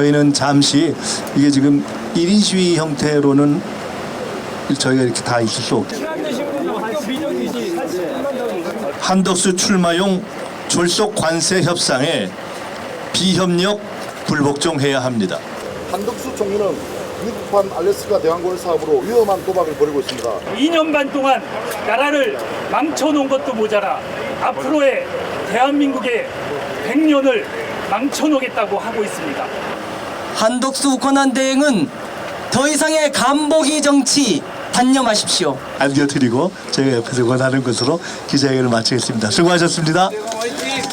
저희는 잠시 이게 지금 1인 시위 형태로는 저희가 이렇게 다 있을 수 없고 한덕수 출마용 졸속 관세 협상에 비협력 불복종해야 합니다. 한덕수 총리는 미국판 알래스카 대왕골 사업으로 위험한 도박을 벌이고 있습니다. 2년 반 동안 나라를 망쳐놓은 것도 모자라 앞으로의 대한민국의 100년을 망쳐놓겠다고 하고 있습니다. 한독수 권한 대행은 더 이상의 간보기 정치 단념하십시오. 알려드리고 제가 옆에서 원하는 것으로 기자회견을 마치겠습니다. 수고하셨습니다. 화이팅!